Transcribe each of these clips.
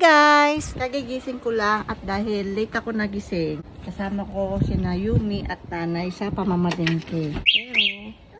guys! Kagigising ko lang at dahil late ako nagising, kasama ko si Yumi at Tanay sa pamamalengke.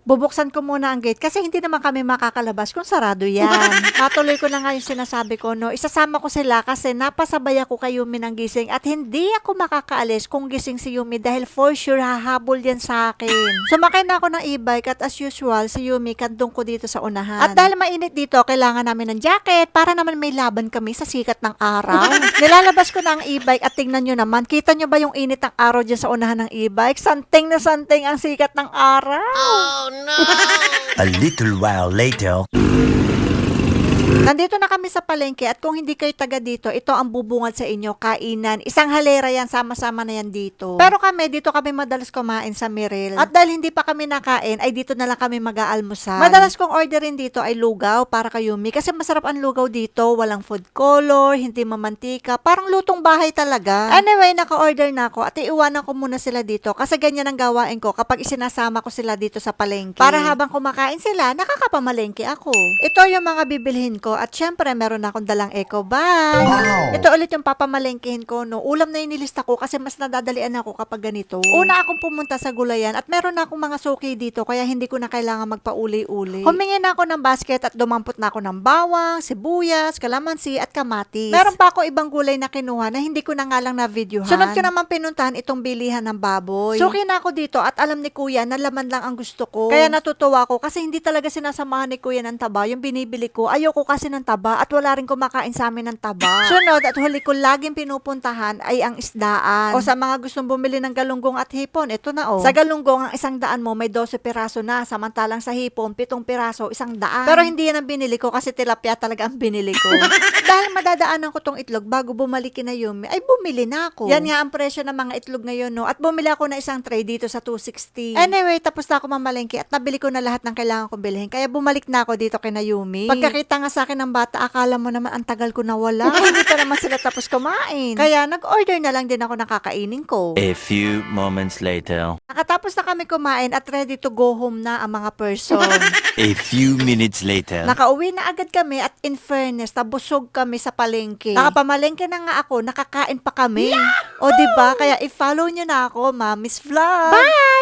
Bubuksan ko muna ang gate kasi hindi naman kami makakalabas kung sarado yan. Patuloy ko na nga yung sinasabi ko, no? Isasama ko sila kasi napasabay ako kay Yumi ng gising at hindi ako makakaalis kung gising si Yumi dahil for sure hahabol yan sa akin. Sumakay na ako ng e-bike at as usual, si Yumi kandong ko dito sa unahan. At dahil mainit dito, kailangan namin ng jacket para naman may laban kami sa sikat ng araw. Nilalabas ko na ang e-bike at tingnan nyo naman, kita nyo ba yung init ng araw dyan sa unahan ng e-bike? Santing na santing ang sikat ng araw. Oh, A little while later. Nandito na kami sa palengke at kung hindi kayo taga dito, ito ang bubungad sa inyo, kainan. Isang halera yan, sama-sama na yan dito. Pero kami, dito kami madalas kumain sa Miril. At dahil hindi pa kami nakain, ay dito na lang kami mag-aalmusal. Madalas kong orderin dito ay lugaw para kay Yumi kasi masarap ang lugaw dito. Walang food color, hindi mamantika, parang lutong bahay talaga. Anyway, naka-order na ako at iiwanan ko muna sila dito kasi ganyan ang gawain ko kapag isinasama ko sila dito sa palengke. Para habang kumakain sila, nakakapamalengke ako. Ito yung mga bibilhin ko at syempre meron akong dalang eco bag. Wow. Ito ulit yung papamalengkehin ko no. Ulam na yung nilista ko kasi mas nadadalian ako kapag ganito. Una akong pumunta sa gulayan at meron na akong mga suki dito kaya hindi ko na kailangan magpauli-uli. Humingi na ako ng basket at dumampot na ako ng bawang, sibuyas, kalamansi at kamatis. Meron pa ako ibang gulay na kinuha na hindi ko na nga lang na videohan. Sunod ko naman pinuntahan itong bilihan ng baboy. Suki na ako dito at alam ni kuya na laman lang ang gusto ko. Kaya natutuwa ako kasi hindi talaga sinasamahan ni kuya ng taba yung binibili ko. Ayoko kasi ng taba at wala rin kumakain sa amin ng taba. Sunod at huli ko laging pinupuntahan ay ang isdaan. O sa mga gustong bumili ng galunggong at hipon, ito na oh. Sa galunggong, ang isang daan mo may 12 piraso na. Samantalang sa hipon, 7 piraso, isang daan. Pero hindi yan ang binili ko kasi tilapia talaga ang binili ko. Dahil madadaanan ko tong itlog bago bumalik kina Yumi, ay bumili na ako. Yan nga ang presyo ng mga itlog ngayon, no? At bumili ako na isang tray dito sa 260. Anyway, tapos na ako mamalengke at nabili ko na lahat ng kailangan kong bilhin. Kaya bumalik na ako dito kina Yumi. Pagkakita nga sa akin ng bata, akala mo naman ang tagal ko nawala. hindi pa naman sila tapos kumain. Kaya nag-order na lang din ako ng kakainin ko. A few moments later. Nakatapos na kami kumain at ready to go home na ang mga person. A few minutes later. Nakauwi na agad kami at in fairness, nabusog kami sa palengke. Nakapamalengke na nga ako, nakakain pa kami. O, di ba? Kaya i-follow nyo na ako, Mami's Vlog. Bye!